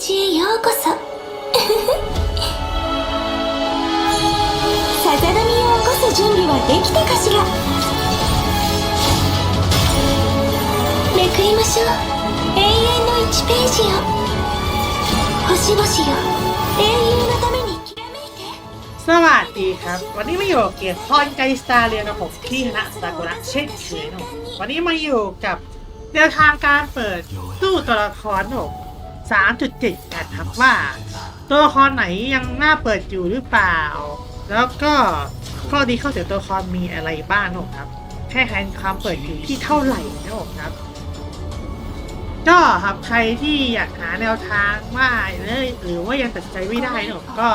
へようこそさざ波を起こす準備はできたかしらめくりましょう永遠の1ページを星々よ英雄のためにきらめいて สวัสดีครับ วันนี้มาอยู่กับเกียร์ทอนไกสตาเรียนกับผมที่คณะซากุระเช่นเคยนะผมวันนี้มาอยู่กับแนวทางการเปิดตู้ตัวละครผม 3.7กันครับว่าตัวละครไหนยังน่าเปิดอยู่หรือเปล่า แล้วก็ข้อดีข้อเสียตัวละครมีอะไรบ้างนะครับ แค่แคนความเปิดอยู่ที่เท่าไหร่นะครับก็ครับใครที่อยากหาแนวทางว่าเลยหรือว่ายังตัดใจไม่ได้นะก็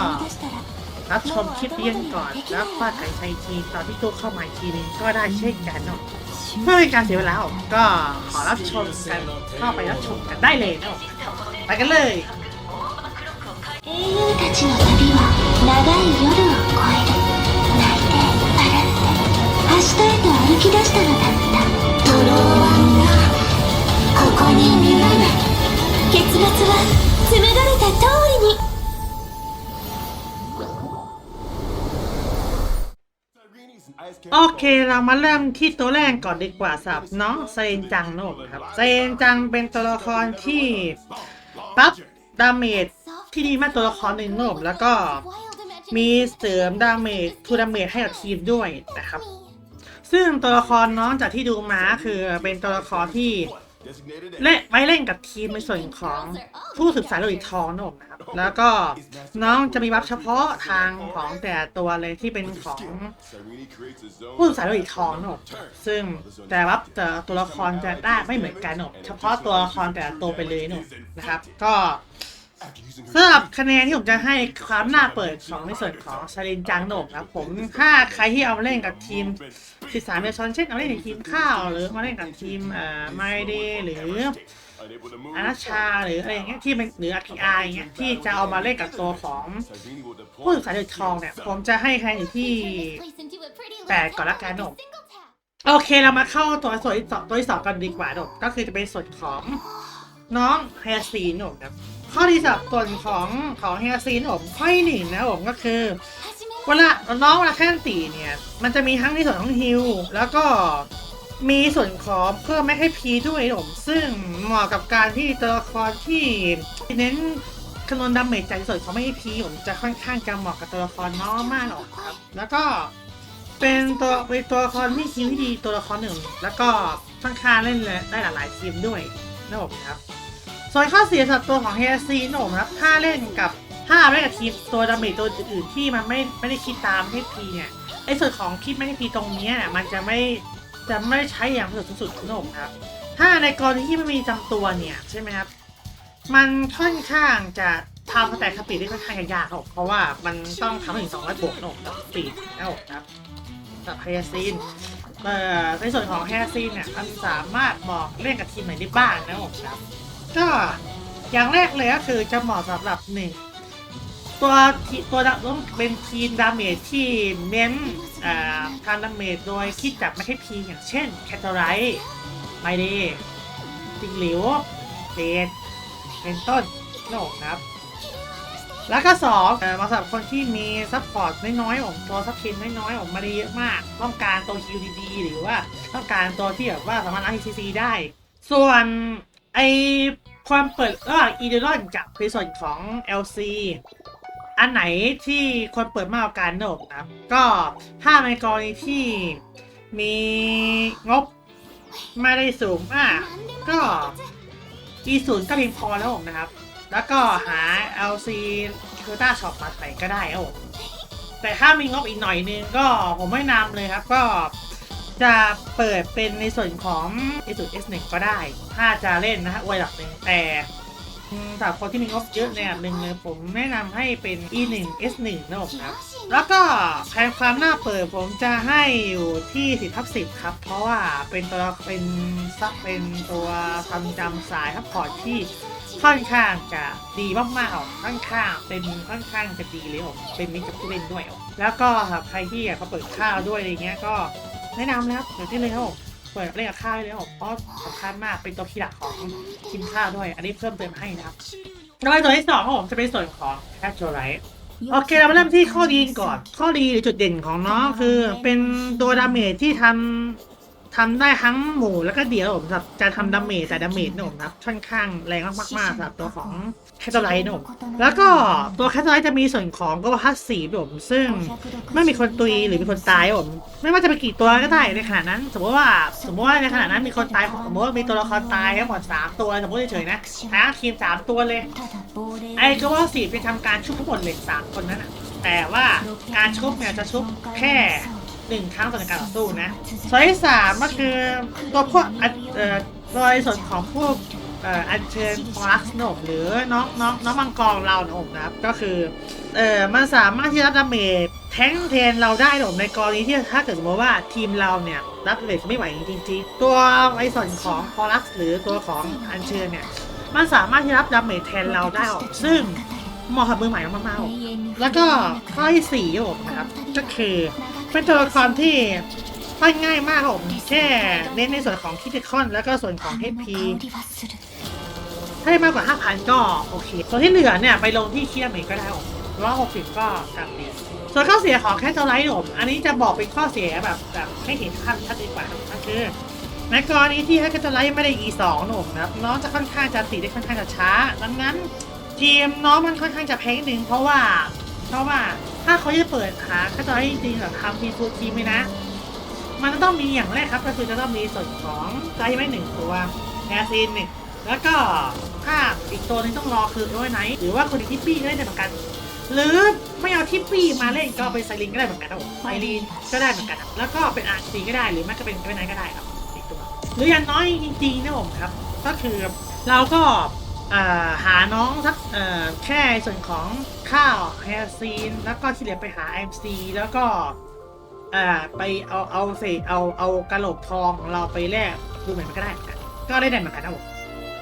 รับชมคลิปเรียนก่อน แล้วว่าไก่ไทยทีตอนที่ตู้เข้ามาอีกทีนึงก็ได้เช่นกันเนาะเพื่อเป็นการเสียเวลาผมก็ขอรับชมกันเข้าไปรับชมกันได้เลยเนาะไปกันเลย 英雄たちの旅は長い夜を越える泣いて笑って明日へと歩き出したのだったトロワンがここに見られ結末は紡がれた通りに โอเคเรามาเริ่มที่ตัวแรกก่อนดีกว่าสำหรับน้องเซนจังโนบครับเซนจังเป็นตัวละครที่ปั๊บดาเมจที่ดีมากตัวละครหนึ่งโนบแล้วก็มีเสริมดาเมจทูดาเมจให้กับทีมด้วยนะครับ ซึ่งตัวละครน้องจากที่ดูมาคือเป็นตัวละครที่ เล่นไว้เล่นกับทีมในส่วนของผู้สืบสายโลหิตทองนะผมนะครับ แล้วก็น้องจะมีบัฟเฉพาะทางของแต่ตัวเลยที่เป็นของผู้สืบสายโลหิตทองนะผมซึ่งแต่บัฟแต่ตัวละครจะได้ไม่เหมือนกันนะผมเฉพาะตัวละครแต่ตัวไปเลยนะผมนะครับ ก็ สำหรับคะแนนที่ผมจะให้ความน่าเปิดของในส่วนของชาลินจังโหนกครับผมถ้าใครที่เอามาเล่นกับทีมสิสามเมชอนเช่นเอาเล่นในทีมข้าว หรือมาเล่นกับทีมเอ่อไมเดหรืออานาชาหรืออะไรอย่างเงี้ยที่เป็นหรืออาคิอาอย่างเงี้ยที่จะเอามาเล่นกับตัวของผู้ศึกษาเดือดทองเนี่ย ผมจะให้คะแนนอยู่ที่แปดก่อนละกันหนมโอเคเรามาเข้าตัวส่วนที่สองตัวที่สองกันดีกว่าหนมก็คือจะเป็นส่วนของน้องไฮยาซีนหนมครับ ข้อที่สองส่วนของของไฮยซีนหนมข้อที่หนึ่งนะผมก็คือเวลาน้องเวลาแค่นตีเนี่ย มันจะมีทั้งในส่วนของฮิลแล้วก็มีส่วนของเพิ่มไม่ให้พีด้วยผมซึ่งเหมาะกับการที่ตัวละครที่เน้นคำนวณดาเมจจากส่วนของไม่ให้พีผมจะค่อนข้างจะเหมาะกับตัวละครน้องมากหรอกครับ แล้วก็เป็นตัวเป็นตัวละครที่คิวที่ดีตัวละครหนึ่ง แล้วก็ค่อนข้างเล่นเลยได้หลายๆทีมด้วยนะผมครับ ส่วนข้อเสียสำหรับตัวของเฮซีนผมครับถ้าเล่นกับถ้าเล่นกับทีมตัวดาเมจตัวอื่นๆที่มันไม่ไม่ได้คิดตามให้พีเนี่ยไอ้ส่วนของคิดไม่ให้พีตรงเนี้ยมันจะไม่จะไม่ใช้อย่างสุดสุดๆคุณผู้ชมครับ ถ้าในกรณีที่ไม่มีจำตัวเนี่ยใช่ไหมครับมันค่อนข้างจะทำแต็กสปีดได้ค่อนข้างยากครับเพราะว่ามันต้องทำถึง200บวกนะผมกับสปีดนะครับกับไฮยาซีนเอ่ในส่วนของไฮยาซีนเนี่ยมันสามารถเหมาะเล่นกับทีมไหนได้บ้างนะผมครับ ก็อย่างแรกเลยก็คือจะเหมาะสำหรับหนึ่งตัวตัวดาต้องเป็นทีมดาเมจที่เน้นอ่าทางดาเมจโดยคิดจากไม่ใช่พีอย่างเช่นแคทเทอไรไมเดจิงหลิวเดดเป็นต้นโนครับ แล้วก็สองมาสำหรับคนที่มีซัพพอร์ตน้อยๆผมตัวซัพเคนน้อยๆผมไมาได้เยอะมาก ต้องการตัวคิวดีๆ หรือว่าต้องการตัวที่แบบว่าสามารถ RCC ได้ ส่วน ไอความเปิดระหว่างอีเดรอนกับในส่วนของ LC อันไหนที่ควรเปิดมากกว่ากันโนกนะครับ ก็ถ้าในกรณีที่มีงบไม่ได้สูงมากก็ G 0ก็เพียงพอแล้วผมนะครับ แล้วก็หา LC คือต้าช็อปมาใส่ก็ได้ครับผมแต่ถ้ามีงบอีกหน่อยนึงก็ผมไม่นำเลยครับก็ จะเปิดเป็นในส่วนของ a 0 S1 ก็ได้ ถ้าจะเล่นนะฮะไว้หลักหนึ่งแต่สำหรับคนที่มีงบเยอะเนี่ยหนึ่งเลยผมแนะนำให้เป็น e1 s1 นะผมครับ แล้วก็แผนความน่าเปิดผมจะให้อยู่ที่10ทับ10 ครับ เพราะว่าเป็นตัวเป็นซักเป็นตัวทำจำสายทับพอร์ตที่ค่อนข้างจะดีมากๆค่อนข้างเป็นค่อนข้างจะดีเลยผมเป็นมิตรกับผู้เล่นด้วยอะแล้วก็หรับใครที่เขาเปิดข้าวด้วยอะไรเงี้ยก็ แนะนำนะครับเดี๋ยวที่เลยครับผมเปิดเล่นกับข้าวได้เลยครับเพราะสำคัญมากเป็นตัวคีย์หลักของทีมข้าวด้วย อันนี้เพิ่มเติมให้นะครับต่อไปตัวที่สองของผมจะเป็นส่วนของแคชชวลไลท์โอเคเรามาเริ่มที่ข้อดีก่อน ข้อดีหรือจุดเด่นของน้องคือ เป็นตัวดาเมจที่ทำทำได้ทั้งหมู่แล้วก็เดี่ยวผมสำหรับการทำดาเมจแต่ดาเมจเนี่ยผมครับค่อนข้างแรงมากๆสำหรับตัวของ แคทไลท์เนี่ยผมแล้วก็ตัวแคทไลท์จะมีส่วนของก็พัสสีผมซึ่งไม่มีคนตุยหรือมีคนตายผมไม่ว่าจะเป็นกี่ตัวก็ได้ในขณะนั้น สมมติว่าสมมติว่าในขณะนั้นมีคนตายสมมติว่ามีตัวละครตายทั้งหมดสามตัวสมมติเฉยๆนะทั้งทีมสามตัวเลยไอ้ก็ว่าสีเป็นทำการชุบทั้งหมดเลยสามคนนั้นอะแต่ว่าการชุบเนี่ยจะชุบแค่หนึ่งครั้งต่อการต่อสู้นะส่วนที่สามก็คือตัวพวกอันเอ่อโดยส่วนของพวกเอัญเชิญพลักโนมหรือน้องน้องน้องมังกรเราโนมนะครับ ก็คือเอ่อมันสามารถที่รับดาเมจแทงเทนเราได้โนมในกรณีที่ถ้าเกิดสมมติว่าทีมเราเนี่ยรับเมจไม่ไหวจริงๆ ตัวไอส่วนของพลักหรือตัวของอัญเชิญเนี่ยมันสามารถที่รับดาเมจแทนเราได้ออกซึ่งเหมาะกับมือใหม่มากๆแล้วก็ข้อที่สี่ครับผมนะครับก็คือเป็นตัวละครที่ปั้นง่ายมากผมแค่เน้นในส่วนของคิติคอนแล้วก็ส่วนของ HP ถ้าได้มากกว่า 5,000 ก็โอเค ส่วนที่เหลือเนี่ยไปลงที่เคียมเองก็ได้ผมร้อยหกสิบก็กำดีส่วนข้อเสียของแคทเทอร์ไลท์ผม อันนี้จะบอกเป็นข้อเสียแบบแบบให้เห็นภาพชัดดีกว่าก็คือในกรณีที่แคทเทอร์ไลท์ไม่ได้ E2 หนุ่มนะครับน้องจะค่อนข้างจะตีได้ค่อนข้างจะช้า ดังนั้นทีมน้องมันค่อนข้างจะแพ้นิดนึงเพราะว่าเพราะว่าถ้าเขาจะเปิดหาแคทเทอร์ไลท์จริงๆแบบทำทีมฟูทีมเลยนะมันจะต้องมีอย่างแรกครับก็คือจะต้องมีส่วนของไซส์ไม่หนึ่งตัวแอซีนหนึ่ง แล้วก็ถ้าอีกตัวนึงต้องรอคือโอ้ยไนท์หรือว่าคนที่ปี้ก็ได้เหมือนกัน หรือไม่เอาทิปปี้มาเล่นก็เอาไปไซรินก็ได้เหมือนกันครับผมไซรินก็ได้เหมือนกัน แล้วก็เป็นอาร์ซีก็ได้หรือไม่ก็เป็นเป็นไนท์ก็ได้ครับอีกตัว หรืออย่างน้อยจริงๆนะผมครับ ก็คือเราก็หาน้องสักแค่ส่วนของข้าวแฮซีน แล้วก็ที่เหลือไปหา MC แล้วก็ไปเอาเอาเศษเอาเอากระโหลกทองของเราไปแลกดูเหมือนมันก็ได้เหมือนกัน ก็ได้ได้เหมือนกันนะผม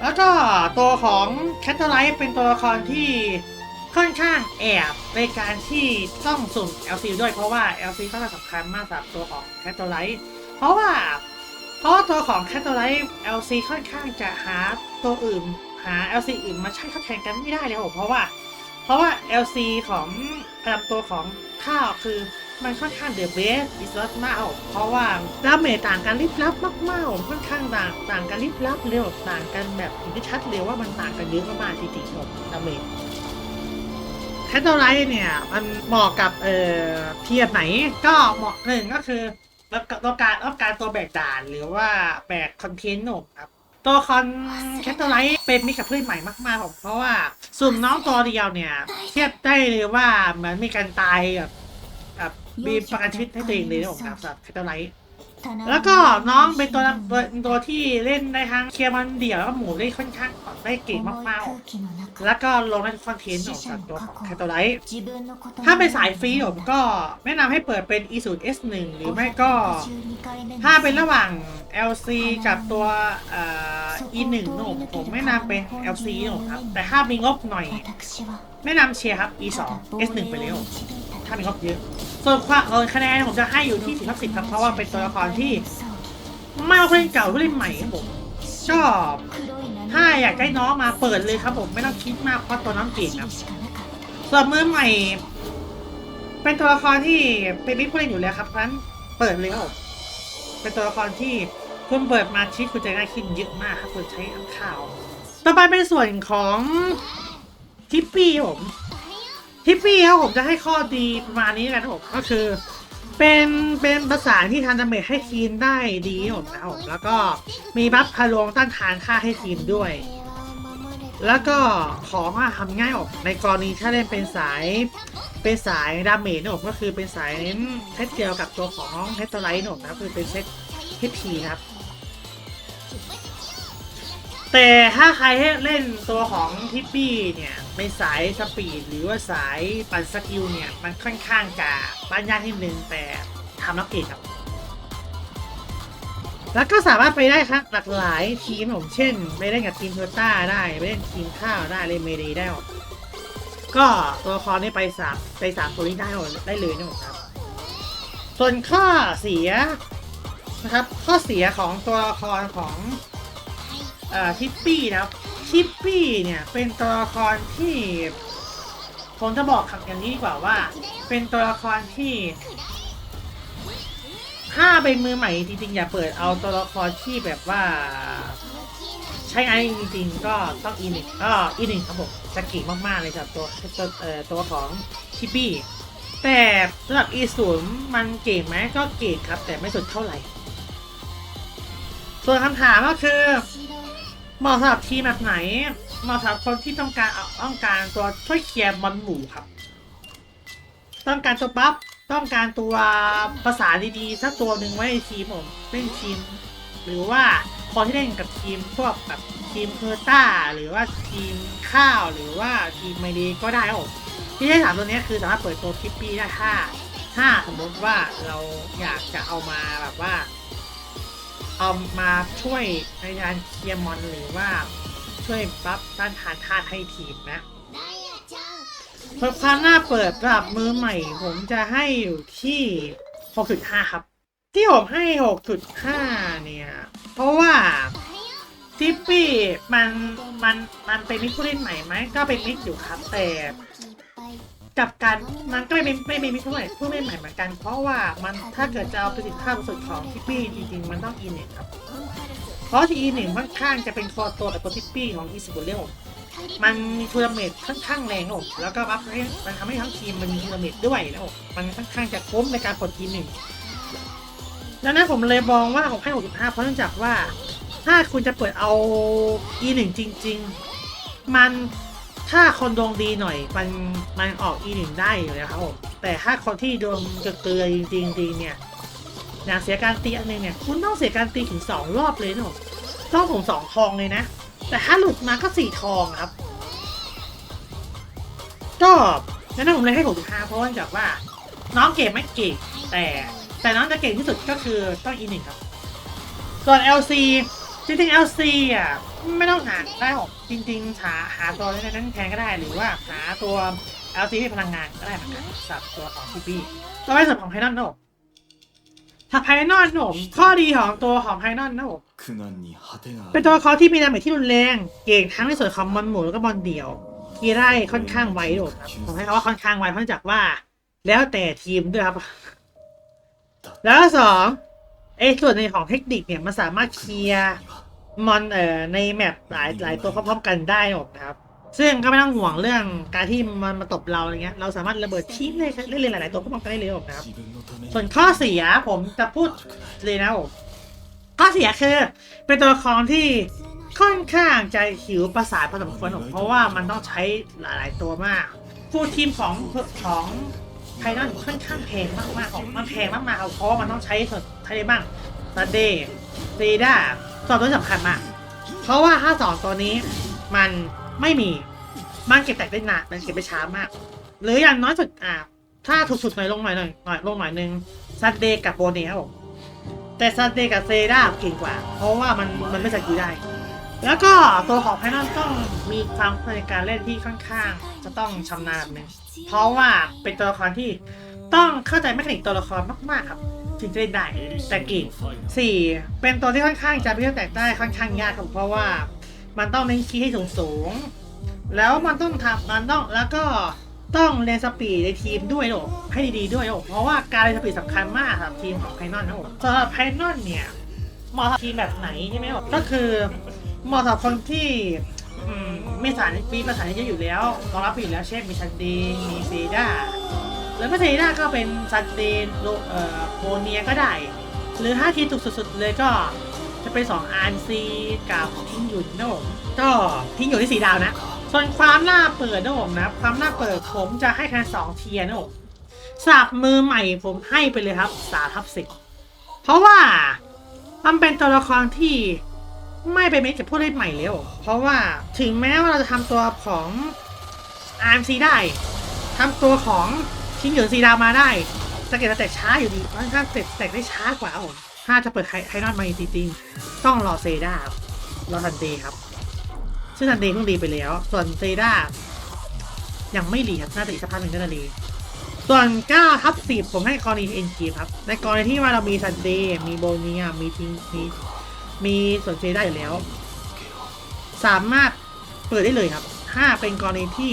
แล้วก็ตัวของแคทเทอร์ไลท์เป็นตัวละครที่ค่อนข้างแอบในการที่ต้องสุ่ม LC ด้วยเพราะว่า LC ก็สำคัญมากสำหรับตัวของแคทเทอร์ไลท์เพราะว่าเพราะว่าตัวของ c a t a l i t e LC ค่อนข้างจะหาตัวอื่นหา LC อื่นมาใช้ทดแทนกันไม่ได้เลยครับเพราะว่า เพราะว่า LC ของประจำตัวของข้าวคือ มันค่อนข้างเดือดเบสอิสระมากเพราะว่าดาเมจต่างกันลิบลับมากๆค่อนข้างต่างต่างกันลิบลับเร็วต่างกันแบบเห็นได้ชัดเลยว่ามันต่างกันเยอะมากๆจริงๆครับดาเมจแคทเทอร์ไลท์เนี่ยมันเหมาะกับเอ่อเทียบไหนก็เหมาะหนึ่งก็คือต้องการต้อการตัวแบกด่านหรือว่าแบกคอนเทนต์หนุครับตัวคอนแคทเทอร์ไลท์เป็นมิตรกับเพื่อนใหม่มากๆผมเพราะว่าสุ่มน้องตัวเดียวเนี่ย เทียบได้เลยว่าเหมือนมีการตายแบบ บบมีประกันชีวิตให้ตัวเองเลยนะผมครับสำหรับแคทเทอร์ไลท์แล้วก็น้องเป็นตัวตัวตัวที่เล่นได้ทั้งเคลียร์มันเดี่ยวแล้วก็หมู่ได้ค่อนข้างได้เก่งมากๆ แล้วก็ลงในคอนเทนต์ของตัวของแคทเทอร์ไลท์ถ้าเป็นสายฟรีผมก็แนะนำให้เปิดเป็น e 0 s 1หรือไม่ก็ ถ้าเป็นระหว่าง LC กับตัวเอ่อ e 1หนุ่มผมแนะนำเป็น LC หนุ่มครับแต่ถ้ามีงบหน่อย แนะนำเชียร์ครับ e 2 s 1 ไปเร็ว ถ้ามีงบเยอะส่วนความเออคะแนนผมจะให้อยู่ที่10ทับ10ครับ เพราะว่าเป็นตัวละครที่ไม่ว่าผู้เล่นเก่าผู้เล่นใหม่ครับผมชอบ ถ้าอยากได้น้องมาเปิดเลยครับผมไม่ต้องคิดมากเพราะตัวน้องเก่งครับส่วนมือใหม่ เป็นตัวละครที่เป็นมิตรผู้เล่นอยู่แล้วครับเพราะฉะนั้นเปิดเลยครับผมเป็นตัวละครที่คุณเปิดมาชีตคุณจะง่ายขึ้นเยอะมากครับคุณใช้อ่านข่าว ต่อไปเป็นส่วนของทิปปี้ผม ทิปปี้ครับผมจะให้ข้อดีประมาณนี้กันครับผมก็คือ เป็นเป็นภาษาที่ทำดาเมจให้ทีมได้ดีครับผมนะครับผมแล้วก็มีบัฟพลวงต้านทานค่าให้ทีมด้วย แล้วก็ของอะทำง่ายออกในกรณีถ้าเล่นเป็นสายเป็นสายดาเมจนะผมก็คือเป็นสายเน้นเซตเดียวกับตัวของเฮตไลท์นะผมนะครับคือเป็นเซตเฮพีนะครับแต่ถ้าใครเล่นตัวของทิปปี้เนี่ย เป็นสายสปีดหรือว่าสายปั่นสกิลเนี่ย มันค่อนข้างจะบ้านยากนิดนึงแต่ทำแล้วเก่งครับ แล้วก็สามารถไปได้ครับหลากหลายทีมผมเช่น ไปเล่นกับทีมเทอร์ต้าได้ ไปเล่นทีมข้าวได้เล่นเมดีได้หมดก็ตัวละครนี้ไปสามไปสามตัวนี้ได้หมดได้เลยนะครับ ส่วนข้อเสียนะครับ ข้อเสียของตัวละครของอ่อทิปปี้นะครับ ชิปปี้เนี่ยเป็นตัวละครที่ผมจะบอกคำอย่างนี้ดีกว่าว่า เป็นตัวละครที่ ถ้าเป็นมือใหม่จริงๆ อย่าเปิดเอาตัวละครที่แบบว่า ใช้ไอจริงๆ ก็ต้องอีนิกก็อีนิกครับผมจะเก่งมากๆเลยสำหรับตัวตัวเอ่อตัวของชิปปี้แต่สำหรับอีศูนย์มันเก่งไหมก็เก่งครับ แต่ไม่สุดเท่าไหร่ ส่วนคำถามก็คือ เหมาะสำหรับทีมแบบไหนเหมาะสำหรับคนที่ต้องการเอาต้องการตัวช่วยเคลียร์บอลหมู่ครับ ต้องการตัวปั๊บต้องการตัวภาษาดีๆสักตัวหนึ่งไว้ในทีมผมเล่นทีม หรือว่าคนที่เล่นกับทีมพวกแบบทีมเพอร์ต้าหรือว่าทีมข้าวหรือว่าทีมไมดีก็ได้ครับที่ได้สามตัวนี้คือสามารถเปิดตัวคิปปี้ได้ถ้าถ้าสมมติว่าเราอยากจะเอามาแบบว่า เอามาช่วยในการเคลียร์มอนหรือว่าช่วยบัฟต้านทานธาตุให้ทีมนะเพิ่มความหน้าเปิดสำหรับมือใหม่ ผมจะให้อยู่ที่ 6.5 ครับ ที่ผมให้ 6.5 เนี่ย เพราะว่าทิปปี้มันมันมันเป็นมิตรผู้เล่นใหม่ไหมก็เป็นมิตรอยู่ครับแต่ กับการมันก็ไม่เป็นไม่เป็นมิตรผู้เล่นผู้เล่ใหม่เหมือนกัน เพราะว่ามันถ้าเกิดจะเอาประสิทธิภาพสุดของทิปปี้จริงๆ มันต้องอินเน็ตครับ เพราะที่อินเน็ตค่อนข้างจะเป็นคอตัวแบบตัวทิปปี้ของอีสบุเรลมันมีทัวร์เมตค่อนข้างแรงครับแล้วก็บัฟให้มันทำให้ทั้งทีมมันมีทัวร์เมตด้วยแล้วผมมันค่อนข้างจะคุ้มในการกดทีหนึ่งดังนั้นผมเลยมองว่าผมให้65 เพราะเนื่องจากว่า ถ้าคุณจะเปิดเอา E1 จริง ๆ มัน ถ้าคนดวงดีหน่อยมันมันออก E1 ได้อยู่แล้วครับผมแต่ถ้าคนที่ดวงจะเกลือจริงๆจริงเนี่ยอย่างเสียการตีอันหนึงเนี่ยคุณต้องเสียการตีถึงสองรอบเลยนะผมต้องผมสองทองเลยนะ แต่ถ้าหลุดมาก็สี่ทองครับ ก็ดังนั้นผมเลยให้65เพราะว่าเนื่องจากว่า น้องเก่งไม่เก่งแต่แต่น้องจะเก่งที่สุดก็คือต้องอีหนึ่งครับ ส่วน LC จริงๆ LC อะไม่ต้องหาได้หรอกจริงๆ หาหาตัวในนั้นแทนก็ได้หรือว่าหาตัว LC ที่พลังงานก็ได้เหมือนกันสับตัวของ TP ต่อไปส่วของไพนอนนะผมถ้าไพนอนนะผมข้อดีของตัวของไพนอนนะผมเป็นตัวเขาที่มีนาเมจที่รุนแรง เก่งทั้งในส่วนของบอลหมูแล้วก็บอลเดี่ยวกีไร่ค่อนข้างไวโดดวยครับผมให้เขาว่าค่อนข้างไวเพราะจากว่า แล้วแต่ทีมด้วยครับ แล้วสอง ไอ้ส่วนในของเทคนิคเนี่ยมันสามารถเคลียมอนเอ่อในแมปหลายหลายตัวพร้อมๆกันได้หมดนะครับ ซึ่งก็ไม่ต้องห่วงเรื่องการที่มันมาตบเราอะไรเงี้ยเราสามารถระเบิดชิ้นได้ได้เลยหลายๆตัวพร้อมกันได้เลยหครับส่วนข้อเสียผมจะพูดเลยนะผมข้อเสียคือเป็นตัวละครที่ค่อนข้างใจหิวประสาทพอสมควรผเพราะว่ามันต้องใช้หลาย ๆ ตัวมาก ผู้ทีมของของ ไทนอนค่อนข้างแพงมากๆของมันแพงมากๆครับเพราะว่ามันต้องใช้ส่วนใช้ได้บ้างซันเดย์เซด้าสองตัวสำคัญมาก เพราะว่าถ้าสองตัวนี้มันไม่มีมันเก็บแตกได้นานมันเก็บไปช้ามาก หรืออย่างน้อยสุดอะถ้าถูกสุดหน่อยลงหน่อยหน่อยหน่อยลงหน่อยนึงซันเดย์กับโบเนีครับผมแต่ซันเดย์กับเซด้าเก่งกว่า เพราะว่ามันมันไม่สกิลได้ แล้วก็ตัวของไพนอลต้องมีความในการเล่นที่ค่อนข้าง จะต้องชำนาญหนึ่ง เพราะว่าเป็นตัวละครที่ต้องเข้าใจแมคานิกตัวละครมากๆครับถึงจะเล่นได้แต่เก่งสี่เป็นตัวที่ค่อนข้างจะพิจารณาแตกได้ค่อนข้างยากครับเพราะว่ามันต้องเน้นคีย์ให้สูงสูงๆแล้วมันต้องทำมันต้องแล้วก็ต้องเรียนสปีดในทีมด้วยหรอกให้ดีๆด้วยหรอกเพราะว่าการเรียนสปีดสำคัญมากสำหรับทีมของไพนอลนะผมสำหรับไพนอลเนี่ยเหมาะทีมแบบไหนใช่ไหมครับก็คือเหมาะสำหรับคนที่ มมีสารมีภาษาเยอะอยู่แล้วรองรับอยู่แล้วเช่นมีชันดีมีเซด้าแล้วก็เทน่าก็เป็นซันเดนโเอ่อโคเนียก็ได้ หรือถ้าทีถูกสุดๆ เลยก็จะเป็น2อาร์ซีกับทิ้งหยุนนะผมก็ทิ้งหยุนที่สีดาวนะ ส่วนความน่าเปิดนะผมนะความน่าเปิดผมจะให้คะแนนสองเทียนะผมสับมือใหม่ผมให้ไปเลยครับสาทับสิบเพราะว่ามันเป็นตัวละครที่ ไม่ไปเมคกับผู้เล่นใหม่แล้ว เพราะว่าถึงแม้ว่าเราจะทำตัวของ RMC ได้ทำตัวของทิ้งหยุนสีดาวมาได้สเกตแต็กช้าอยู่ดีค่อนข้างเสร็จแตกได้ช้ากว่าผมถ้าจะเปิดไฮนอนมาจริงๆต้องรอเซดารอทันเดครับ ซึ่งทันเดเพิ่งรีไปแล้ว ส่วนเซดายังไม่รีครับน่าจะอีกสักพักหนึ่งก็จะรีส่วน9ทับ10 ผมให้กรณีเอ็นจีครับ ในกรณีที่ว่าเรามีซันเดย์มีโบเนียมีทิงมี มีส่วนเซด้อยู่แล้ว สามารถเปิดได้เลยครับถ้าเป็นกรณีที่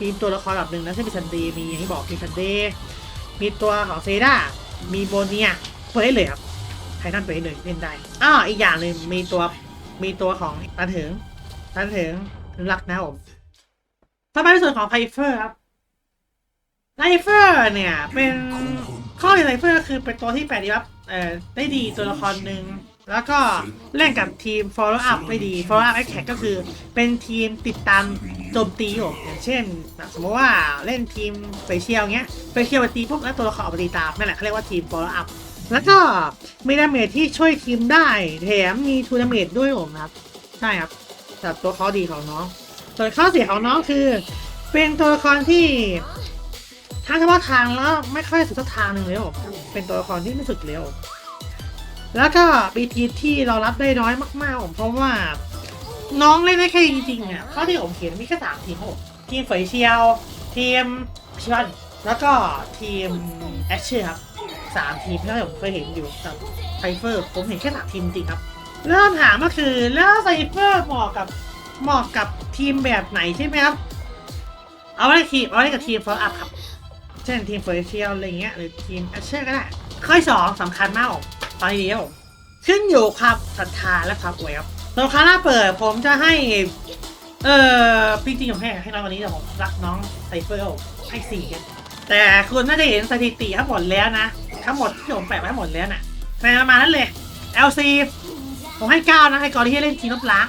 มีตัวละครแบบหนึ่งนะเช่นมีซันเดย์มีอย่างที่บอกมีซันเดย์มีตัวของเซดามีโบเนียเปิดได้เลยครับไททันเปิดได้เลยเล่นได้อ้ออีกอย่างหนึ่งมีตัวมีตัวของตันถึงตันถึงรักนะผมต่อไปในส่วนของไพเฟอร์ครับไพเฟอร์เนี่ยเป็นข้อดีไพเฟอร์คือเป็นตัวที่แปลดีครับเอ่อได้ดีตัวละครหนึ่ง แล้วก็เล่นกับทีม follow up ไม่ดี follow up attack ก็คือเป็นทีมติดตามโจมตีผมอย่างเช่น สมมติว่าเล่นทีมเฟเชียลเงี้ยเฟเชียลไปตีปุ๊บแล้วตัวละครออกมาตีตามนั่นแหละเขาเรียกว่าทีม follow up แล้วก็มีดาเมจที่ช่วยทีมได้ แถมมีทูดาเมจด้วยผมครับ ใช่ครับสำหรับตัวข้อดีของน้อง ส่วนข้อเสียของน้องคือ เป็นตัวละครที่ทั้งเฉพาะทางแล้วไม่ค่อยสุดสักทางหนึ่งเลยผมเป็นตัวละครที่ไม่สุดเร็ว แล้วก็ปีทีที่เรารับได้น้อยมากๆผมเพราะว่า น้องเล่นได้แค่จริงๆอะเท่าที่ผมเห็นมีแค่สามทีมครับผมทีมเฟยเชียว ทีมชิวันแล้วก็ทีมแอชเชอร์ครับสามทีมที่ผมเคยเห็นอยู่กับไซเฟอร์ ผมเห็นแค่สามทีมจริงครับเริ่มถามก็คือแล้วไซเฟอร์เหมาะกับเหมาะกับทีมแบบไหนใช่ไหมครับ เอาไว้ทีมเอาไว้กับทีมฟอร์อัพครับ เช่นทีมเฟอร์เชียลอะไรเงี้ยหรือทีมแอชเชอร์ก็ได้ข้อสองสำคัญมาก ผมตอนนี้ผมขึ้นอยู่ความศรัทธาและความอวยครับสำหรับครั้งหน้าเปิดผมจะให้ เออจริงผมให้ให้น้องวันนี้แต่ผมรักน้องไซเฟอร์ให้สี่กันแต่คุณน่าจะเห็นสถิติทั้งหมดแล้วนะ ทั้งหมดที่ผมแปะไว้ทั้งหมดแล้วน่ะในประมาณนั้นเลย LC ผมให้เก้านะให้กรณีที่เล่นทีมลบล้าง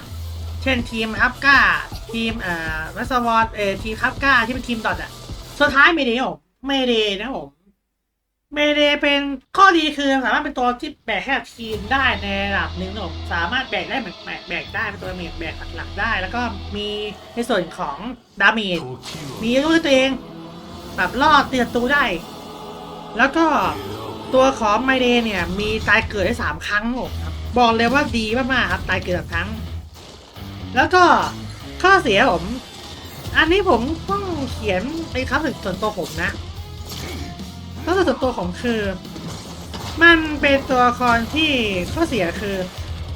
เช่นทีมอัพก้าทีมเอ่อรัสวอตเอ่อทีมคับก้าที่เป็นทีมดอทอะสุดท้ายเมเดผมเมเดนะผม เมเดเป็นข้อดีคือสามารถเป็นตัวที่แบกแค่ทีมได้ในระดับหนึ่งนะผมสามารถแบกได้แบกแบกแบกได้เป็นตัวเมจแบกหลักๆได้ แล้วก็มีในส่วนของดาเมจมีด้วยตัวเองแบบรอดเตือนตูได้ แล้วก็ตัวของไมเดเนี่ย มีตายเกิดได้สามครั้งผมครับบอกเลยว่าดีมากๆครับตายเกิดสามครั้ง แล้วก็ข้อเสียผม อันนี้ผมต้องเขียนในครับสึกส่วนตัวผมนะ ข้อเสียส่วนตัวผมคือ มันเป็นตัวละครที่ข้อเสียคือ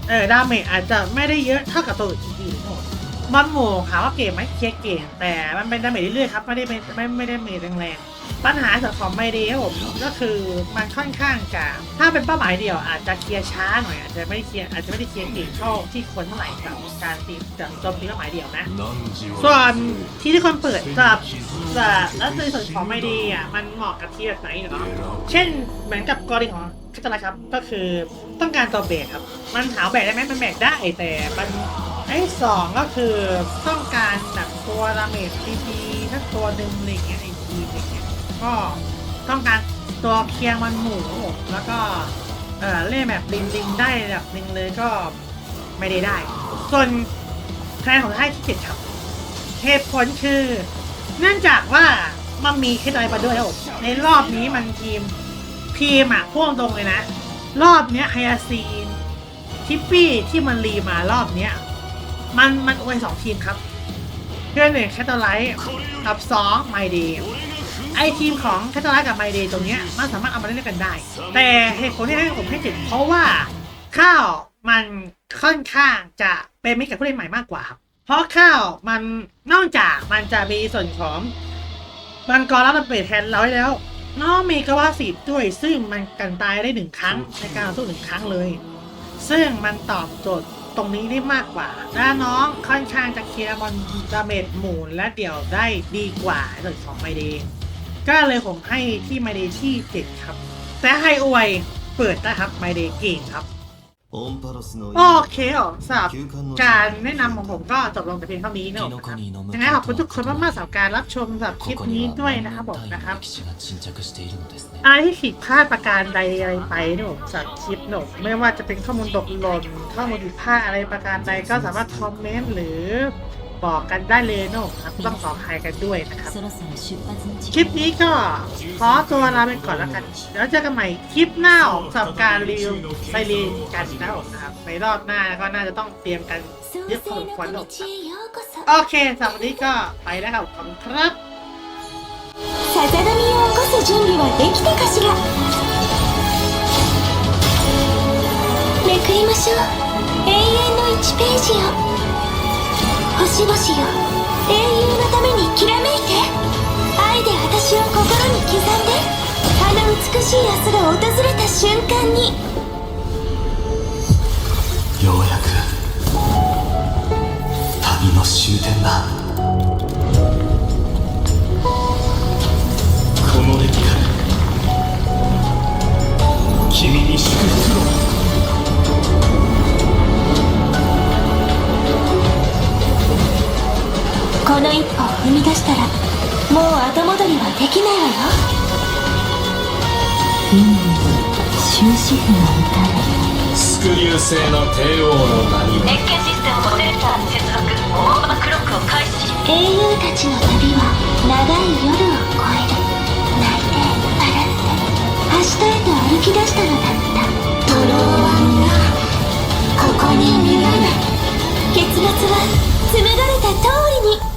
เออดาเมจอาจจะไม่ได้เยอะเท่ากับตัวอื่นๆมอนหมูถามว่าเก่งไหมเคลียร์เก่งแต่มันเป็นดาเมจเรื่อยๆครับไม่ได้ไม่ไม่ไม่ได้เมจแรงๆปัญหาส่วนของไมเดย์ครับผมก็คือมันค่อนข้างจะถ้าเป็นเป้าหมายเดียวอาจจะเคลียร์ช้าหน่อยอาจจะไม่ได้เคลียร์อาจจะไม่ได้เคลียร์เก่งเท่าที่ควรเท่าไหร่กับการตีจากโจมตีเป้าหมายเดียวนะส่วนที่ที่คนเปิดสำหรับ จะแล้วในส่วนของไม่ดีอะมันเหมาะกับที่แบบไหนเนาะเช่นเหมือนกับกรณีของคัตาครับ ก็คือต้องการตัวเบรกครับ มันถาแบกได้ไหมมันแบกได้แต่มันไอ้สองก็คือต้องการแบบตัวดาเมจทีทีถ้าตัวหนึ่งอะไรอย่างเงี้ยไอทีอะไรเงี้ยก็ต้องการตัวเคียร์มันหมูแล้วก็เออเล่แบบลิงลิงได้ระดับหนึ่งเลยก็ไม่ได้ได้ ส่วนแนนของให้ที่เจ็ดครับเหตุผลคือ เนื่องจากว่ามันมีเคสอะไรมาด้วยครับในรอบนี้มันทีมพีมอะพ่วงตรงเลยนะ รอบเนี้ยไฮอาซีนทิปปี้ที่มันรีมารอบเนี้ยมันมันอวยสองทีมครับเพื่อนหนึ่งแคตเตอร์ไลท์กับสองไมเดย์ไอทีมของแคตเตอร์ไลท์กับไมเดย์ตรงเนี้ยมันสามารถเอามาเล่นกันได้ แต่เหตุผลที่ให้ผมให้เจ็ดเพราะว่าข้าวมันค่อนข้างจะเป็นมิตรกับผู้เล่นใหม่มากกว่าครับ เพราะข้าวมันนอกจากมันจะมีส่วนของมังกรรับระเบิดแทนเราได้แล้ว น้องมีกวาสิทธิ์ด้วย ซึ่งมันกันตายได้หนึ่งครั้งในการต่อสู้หนึ่งครั้งเลย ซึ่งมันตอบโจทย์ตรงนี้ได้มากกว่าและน้องค่อนข้างจะเคลียร์บอลดาเมจหมู่และเดี่ยวได้ดีกว่าในส่วนของไมเดย์ก็เลยผมให้ที่ไมเดย์ที่เจ็ดครับ แต่ให้อวยเปิดได้ครับไมเดย์เก่งครับ โอเคเหรอสำหรับการแนะนำของผมก็จบลงแต่เพียงเท่านี้เนอะครับยังไงขอบคุณทุกคนมากๆสำหรับการรับชมสำหรับคลิปนี้ด้วยนะครับผมนะครับอะไรที่ผิดพลาดประการใดอะไรไปเนอะจากคลิปเนอะไม่ว่าจะเป็นข้อมูลตกหล่นข้อมูลผิดพลาดอะไรประการใดก็สามารถคอมเมนต์หรือ บอกกันได้เลยนะครับต้องขอใครกันด้วยนะครับ คลิปนี้ก็ขอตัวลาไปก่อนแล้วกัน แล้วเจอกันใหม่คลิปหน้าของสับการรีวิวไปรีกันนะครับ ในรอบหน้าก็น่าจะต้องเตรียมกันเยอะพอสมควรหรอกโอเคสำหรับวันนี้ก็ไปแล้วครับขอบคุณครับさざ波を起こす準備はできたかしらめくりましょう永遠の1ページを星々よ英雄のためにきらめいて。愛で私を心に刻んであの美しい明日が訪れた瞬間に。ようやく旅の終点だ。このデッキから君に祝福を。この一歩を踏み出したらもう後戻りはできないわよ。リング終止符が打たれスクリュー製の帝王の何も熱システムのデータ接続オーバークロックを開始英雄たちの旅は長い夜を越える泣いて笑って明日へと歩き出したのだった。トロワンがここに見られ結末は紡がれた通りに。